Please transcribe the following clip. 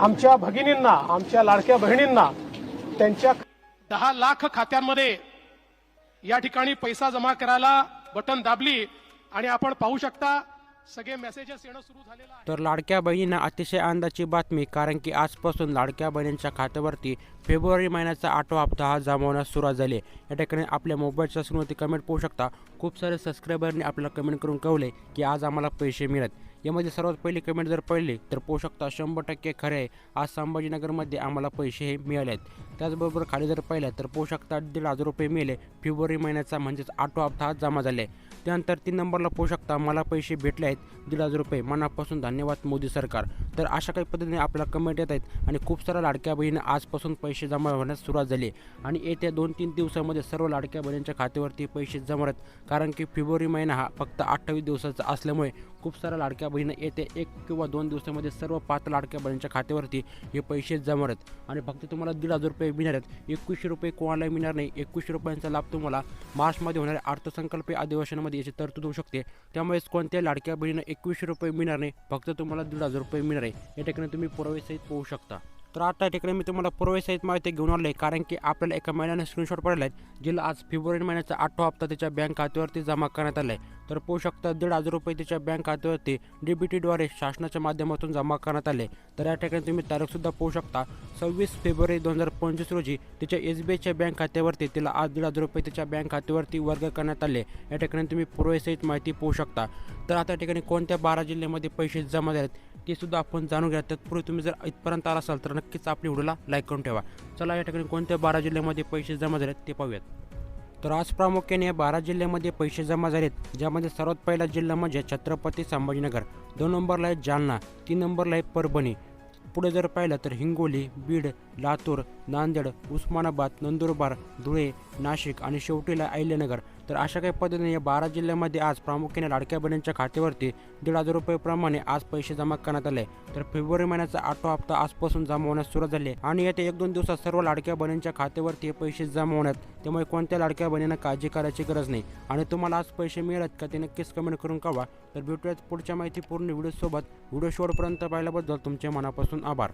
आमच्या भगिनींना आमच्या लाडक्या बहिणींना त्यांच्या दहा लाख खात्यांमध्ये या ठिकाणी पैसा जमा करायला बटन दाबली आणि आपण पाहू शकता सगळे मेसेजेस येणं सुरू झालेलं आहे. तर लाडक्या बहिणींना अतिशय आनंदाची बातमी कारण की आजपासून लाडक्या बहिणींच्या खात्यावरती फेब्रुवारी महिन्याचा आठवा हप्ता हा जमा होण्यास सुरुवात झाली या ठिकाणी आपल्या मोबाईलच्या स्क्रीनवरती कमेंट पाहू शकता. खूप सारे सबस्क्रायबरने आपल्याला कमेंट करून कळवले की आज आम्हाला पैसे मिळत. यामध्ये सर्वात पहिली कमेंट जर पडली तर पाहू शकता शंभर टक्के खरे आहे. आज संभाजीनगरमध्ये आम्हाला पैसे हे मिळाले आहेत त्याचबरोबर खाली जर पाहिलं तर पाहू शकता दीड हजार रुपये मिळाले. फेब्रुवारी महिन्याचा म्हणजेच आठवा हप्ता हा जमा झाले त्यानंतर तीन नंबरला पाहू शकता मला पैसे भेटले आहेत. दीड हजार रुपये. मनापासून धन्यवाद मोदी सरकार. तर अशा काही पद्धतीने आपल्याला कमेंट येत आहेत आणि खूप साऱ्या लाडक्या बहिणी आजपासून पैसे जमा होण्यास सुरुवात झाली. आणि येत्या दोन तीन दिवसामध्ये सर्व लाडक्या बहिणींच्या खात्यावरती पैसे जमा आहेत. कारण की फेब्रुवारी महिना हा फक्त अठ्ठावीस दिवसाचा असल्यामुळे खूप साऱ्या लाडक्या बहिणी येत्या एक किंवा दोन दिवसामध्ये सर्व पाच लाडक्या बहिणींच्या खात्यावरती हे पैसे जमा आहेत. आणि फक्त तुम्हाला दीड हजार रुपये मिळणार आहेत. एकवीसशे रुपये कोणालाही मिळणार नाही. एकवीसशे रुपयांचा लाभ तुम्हाला मार्चमध्ये होणाऱ्या अर्थसंकल्पीय अधिवेशनामध्ये याची तरतूद होऊ शकते. त्यामुळेच कोणत्या लाडक्या बहिणीनं एकवीसशे रुपये मिळणार नाही. फक्त तुम्हाला दीड हजार रुपये मिळणार आहे. या ठिकाणी तुम्ही पुरावेसहित पाहू शकता. तर आता या ठिकाणी मी तुम्हाला पुरावेसहित माहिती घेऊन आलो आहे कारण की आपल्याला एका महिन्याने स्क्रीनशॉट पडला आहे. जिला आज फेब्रुवारी महिन्याचा आठवा हप्ता त्याच्या बँक खात्यावरती जमा करण्यात आला आहे तर पोहू शकता दीड हजार रुपये त्याच्या बँक खात्यावरती डीबीटीद्वारे शासनाच्या माध्यमातून जमा करण्यात आले. तर या ठिकाणी तुम्ही तारीखसुद्धा पाहू शकता. सव्वीस फेब्रुवारी दोन हजार पंचवीस रोजी तिच्या एस बी आयच्या बँक खात्यावरती तिला आज दीड हजार रुपये त्याच्या बँक खात्यावरती वर्ग करण्यात आले. या ठिकाणी तुम्ही पुरावेसहित माहिती पाहू शकता. तर आता या ठिकाणी कोणत्या बारा जिल्ह्यामध्ये पैसे जमा झाले आहेत ते सुद्धा आपण जाणून घ्या तत्पूर्वी तुम्ही जर इथपर्यंत आला असाल तर नक्कीच आपल्या व्हिडिओला लाईक करून ठेवा. चला या ठिकाणी कोणत्या बारा जिल्ह्यामध्ये पैसे जमा झाले आहेत ते पाहूयात. तर आज प्रामुख्याने बारा जिल्ह्यामध्ये पैसे जमा झालेत ज्यामध्ये सर्वात पहिला जिल्हा म्हणजे छत्रपती संभाजीनगर. दोन नंबरला आहे जालना तीन नंबरला आहे परभणी. पुढे जर पाहिलं तर हिंगोली बीड लातूर नांदेड उस्मानाबाद नंदुरबार धुळे नाशिक आणि शेवटीला अहिल्यानगर. तर अशा काही पद्धतीने या बारा जिल्ह्यामध्ये आज प्रामुख्याने लाडक्या बहिणींच्या खात्यावरती दीड हजार रुपयेप्रमाणे आज पैसे जमा करण्यात आले. तर फेब्रुवारी महिन्याचा आठवा हप्ता आजपासून जमा होण्यास सुरुवात झाली आहे. आणि येत्या एक दोन दिवसात सर्व लाडक्या बहिणींच्या खात्यावरती हे पैसे जमा होण्यात त्यामुळे कोणत्या लाडक्या बहिणींना काळजी करायची गरज नाही. आणि तुम्हाला आज पैसे मिळत का ते नक्कीच कमेंट करून कळवा. तर भेटूयात पुढच्या माहिती पूर्ण व्हिडिओसोबत व्हिडिओ शेवटपर्यंत पाहिल्याबद्दल तुमचे मनापासून आभार.